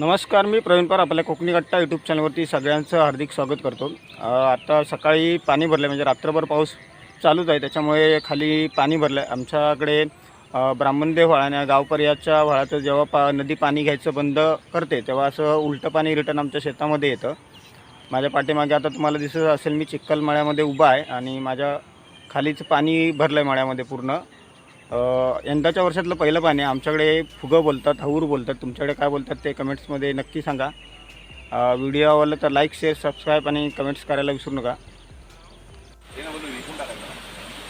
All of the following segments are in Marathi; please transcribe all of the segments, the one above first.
नमस्कार मी प्रवीणपार आपल्या कोकणी कट्टा यूट्यूब चॅनलवरती सगळ्यांचं हार्दिक स्वागत करतो. आता सकाळी पाणी भरलं म्हणजे रात्रभर पाऊस चालूच आहे. त्याच्यामुळे खाली पाणी भरलं आहे आमच्याकडे ब्राह्मणदेव व्हाळ आणि गावपर्याच्या व्हाळाचं जेव्हा पा नदी पाणी घ्यायचं बंद करते तेव्हा असं उलटं पाणी रिटर्न आमच्या शेतामध्ये येतं. माझ्या पाठीमागे आता तुम्हाला दिसत असेल मी चिखल मळ्यामध्ये उभा आहे आणि माझ्या खालीच पाणी भरलं आहे मळ्यामध्ये पूर्ण. यंदाच्या वर्षातलं पहिलं पाणी आहे. आमच्याकडे फुगं बोलतात हऊर बोलतात. तुमच्याकडे काय बोलतात ते कमेंट्समध्ये नक्की सांगा. अ, व्हिडिओ तर लाईक शेअर सबस्क्राईब आणि कमेंट्स करायला विसरू नका.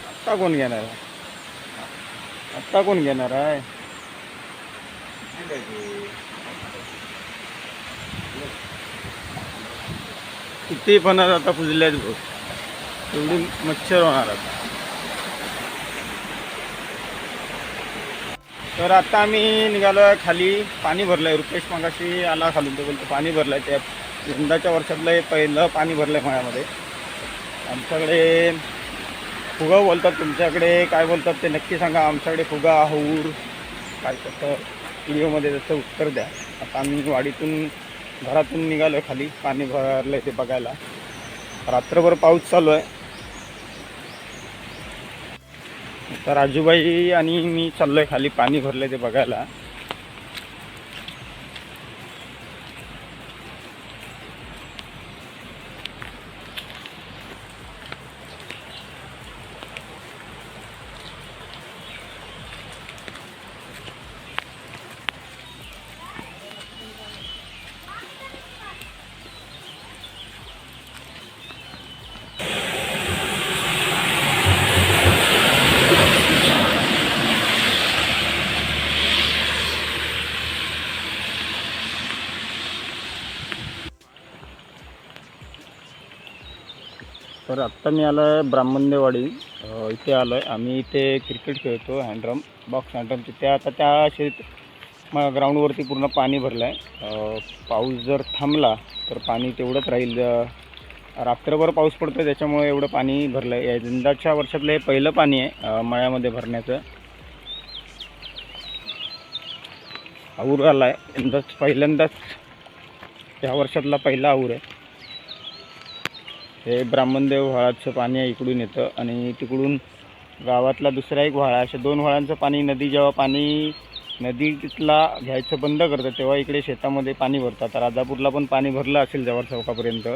आत्ता कोण घेणार आहे? आत्ता कोण घेणार आहे? किती पण आता फुजले आहेत भाऊ. एवढी मच्छर होणार आता. तर आता आम्ही निघालो आहे खाली. पाणी भरलं आहे रुपेश मागाशी आला खालून. तो बोलतो पाणी भरलं आहे त्या यंदाच्या वर्षातलं हे पहिलं पाणी भरलं आहे मळ्यामध्ये. आमच्याकडे फुगा बोलतात तुमच्याकडे. काय बोलतात ते नक्की सांगा. आमच्याकडे फुगा हौर काय कसं व्हिडिओमध्ये जसं उत्तर द्या. आता आम्ही वाडीतून घरातून निघालो आहे खाली. पाणी भरलं आहे ते बघायला. रात्रभर पाऊस चालू आहे. तर राजूबाई आणि मी चाललोय खाली पाणी भरलं ते बघायला. आत्ता मी आलो आहे ब्राह्मणदेवाडी इथे आलो आहे आम्ही इथे क्रिकेट खेळतो हँडरम बॉक्स हँड्रम तिथे. आता त्या शेत मग ग्राउंडवरती पूर्ण पाणी भरलं आहे पाऊस जर थांबला तर पाणी तेवढंच राहील. रात्रभर पाऊस पडतो आहे त्याच्यामुळे एवढं पाणी भरलं आहे यंदाच्या वर्षातलं हे पहिलं पाणी आहे मळ्यामध्ये भरण्याचं. आऊर आला आहे यंदाच पहिल्यांदाच या वर्षातला पहिला आऊर आहे. हे ब्राह्मणदेव व्हाळाचं पाणी आहे इकडून येतं. आणि तिकडून गावातला दुसरा एक व्हाळा अशा दोन व्हाळांचं पाणी नदी जेव्हा पाणी नदीतला घ्यायचं बंद करतं तेव्हा इकडे शेतामध्ये पाणी भरतात. राजापूरला पण पाणी भरलं असेल जवळ चौकापर्यंत.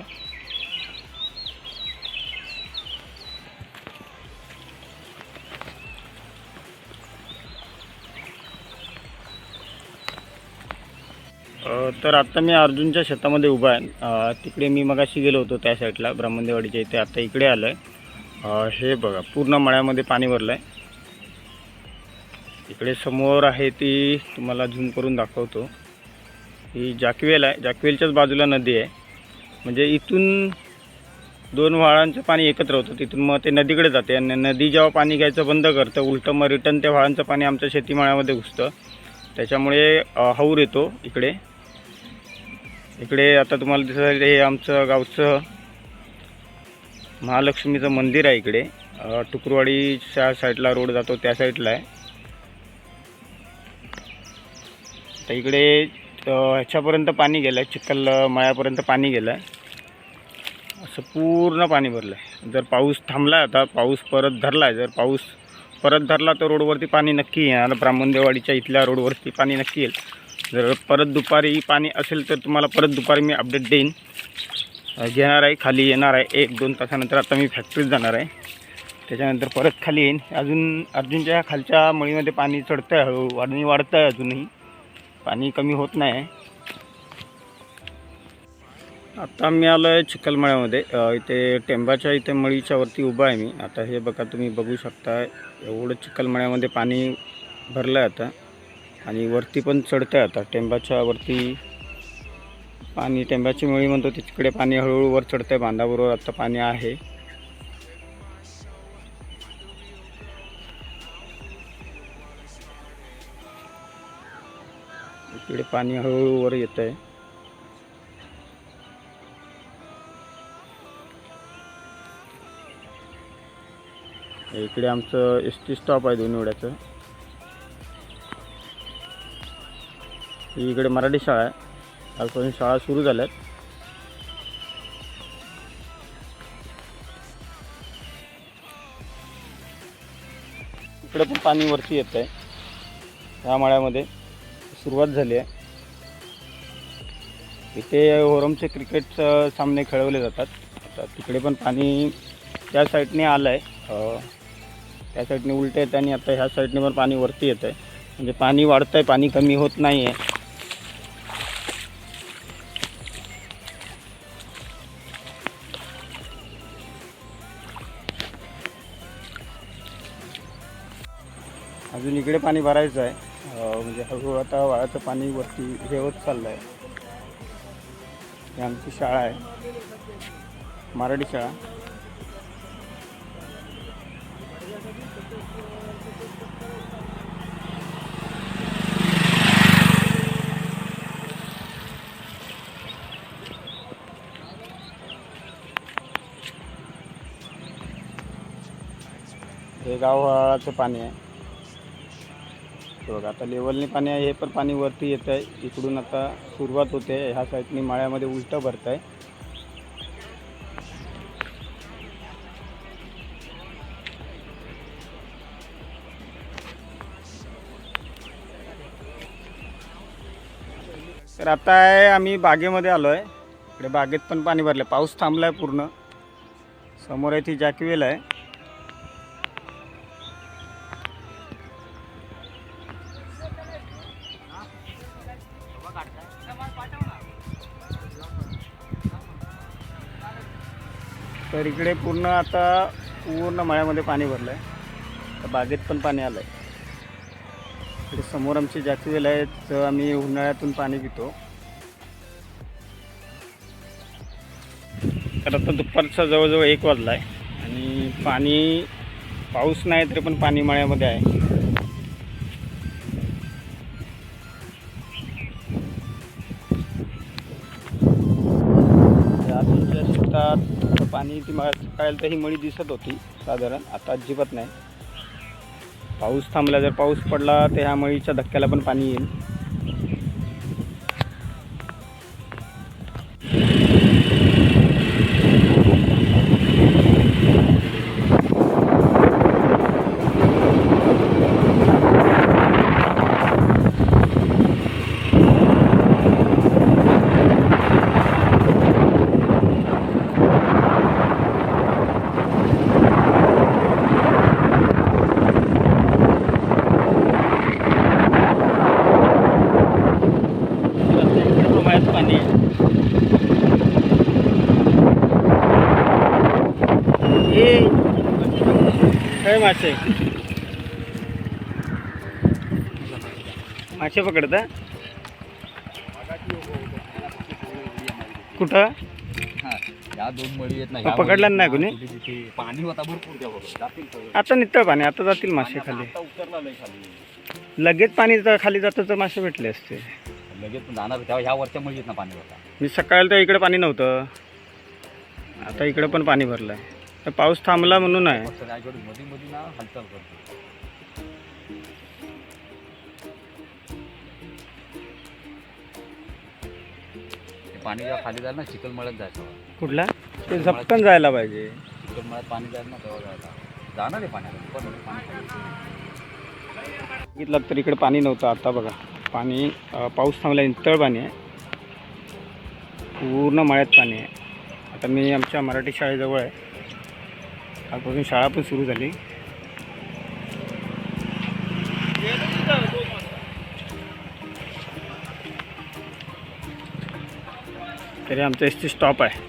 तर आता मी अर्जुनच्या शेतामध्ये उभा आहे. तिकडे मी मगाशी गेलो होतो त्या साईडला ब्राह्मणदेवाडीच्या इथे. आता इकडे आलं आहे हे बघा पूर्ण मळ्यामध्ये पाणी भरलं आहे इकडे समोर आहे ती तुम्हाला झूम करून दाखवतो. ही जाकवेल आहे. जाकवेलच्याच बाजूला नदी आहे. म्हणजे इथून दोन व्हाळांचं पाणी एकत्र होतं. तिथून मग ते नदीकडे जाते. आणि नदी जेव्हा पाणी घ्यायचं बंद करतं उलटं मग रिटर्न त्या व्हाळांचं पाणी आमच्या शेतीमाळ्यामध्ये घुसतं. त्याच्यामुळे हौर येतो इकडे. इकडे आता तुम्हाला दिसत आहे हे आमचं गावचं महालक्ष्मीचं मंदिर आहे इकडे. टुकरवाडीच्या साईडला रोड जातो त्या साईडला आहे. तर इकडे ह्याच्यापर्यंत पाणी गेलं आहे चिखल मळ्यापर्यंत पाणी गेलं आहे असं पूर्ण पाणी भरलं आहे जर पाऊस थांबला आता पाऊस परत धरला आहे जर पाऊस परत धरला तर रोडवरती पाणी नक्की येणार ब्राह्मणदेवाडीच्या इथल्या रोडवरती पाणी नक्की येईल. जर परत दुपारी पाणी असेल तर तुम्हाला परत दुपारी मी अपडेट देईन. घेणार आहे खाली येणार आहे. एक दोन तासानंतर आता मी फॅक्टरीत जाणार आहे. त्याच्यानंतर परत खाली येईन. अजून अर्जुनच्या खालच्या मळीमध्ये पाणी चढतं आहे हळू आणि वाढतं आहे अजूनही. पाणी कमी होत नाही. आता मी आलो आहे चिखलमळ्यामध्ये इथे टेंबाच्या इथे मळीच्या वरती उभा आहे मी. आता हे बघा तुम्ही बघू शकता एवढं चिखलमळ्यामध्ये पाणी भरलं आहे आता. आणि वरती पण चढतं आहे आता. टेंबाच्या वरती पाणी टेंबाची मुळी म्हणतो तिकडे पाणी हळूहळू वर चढतं आहे बांधाबरोबर आता पाणी आहे. इकडे पाणी हळूहळू वर येतं आहे इकडे आमचं एस टी स्टॉप आहे दोन्ही वड्याचं ही इकडे मराठी शाळा आहे. कालपासून शाळा सुरू झाल्यात. इकडे पण पाणी वरती येत आहे. ह्या मळ्यामध्ये सुरुवात झाली आहे. इथे ओरमचे क्रिकेट सामने खेळवले जातात. आता तिकडे पण पाणी त्या साईडने आलं आहे त्या साईडने उलटं येतं आणि आता ह्या साईडने पण पाणी वरती येतं आहे. म्हणजे पाणी वाढतं आहे पाणी कमी होत नाही आहे अजून इकडे पाणी भरायचं आहे. म्हणजे हळूहळू आता वाळाचं पाणी वरती हे होत चाललं आहे ही आमची शाळा आहे. मराठी शाळा. हे गावचं पाणी आहे. बघा आता लेवलने पाणी आहे हे पण पाणी वरती येत आहे. इकडून आता सुरुवात होते ह्या साईडनी माळ्यामध्ये उलटं भरत आहे तर आता आहे आम्ही बागेमध्ये आलो आहे इकडे बागेत पण पाणी भरलं पाऊस थांबला आहे पूर्ण. समोर आहे ती जॅकवेल आहे. तर इकडे पूर्ण आता पूर्ण मळ्यामध्ये पाणी भरलं आहे तर बागेत पण पाणी आलं आहे इकडे समोर आमची जॅकवेल आहे तर आम्ही उन्हाळ्यातून पाणी पितो. तर आता दुपारचा जवळजवळ एक वाजला आहे आणि पाणी पाऊस नाही तरी पण पाणी मळ्यामध्ये आहे. आणि ती मळ्यात सकाळी तर ही मळी दिसत होती साधारण. आता अजिबात नाही. पाऊस थांबला जर पाऊस पडला तर ह्या मळीच्या धक्क्याला पण पाणी येईल. काय मासे. मासे पकडता? कुठं? या दोन मळी आहेत ना पकडला नाही कोणी? पाणी होता भरपूर त्या बरोबर जातील आता नितळ पाणी आता जातील मासे खाली. उतरला लय खाली लगेच पाणी जर खाली जातं तर मासे भेटले असते. लगेच पण जाणार तेव्हा ह्या वरच्या मळीत ना पाणी होता मी सकाळला तर इकडे पाणी नव्हतं. आता इकडे पण पाणी भरलं आहे तर पाऊस थांबला म्हणून आहे. मध्ये मध्ये ना हालचाल करतो. ते पाणी जेव्हा खाली जायला ना चिखल मळ्यात जायचं कुठला? ते झपकन जायला पाहिजे. चिखल मळ्यात पाणी जायला ना तेव्हा जायला. जाणार आहे पाण्याला पण पाणी खाली. बघितलं तर इकडे पाणी नव्हतं आता बघा. पाणी अं, पाऊस थांबला नितळ पाणी आहे. पूर्ण मळ्यात पाणी आहे. आता मी आमच्या मराठी शाळेजवळ आहे. कालपासून शाळा पण सुरू झाली. तरी आमचा एस टी स्टॉप आहे.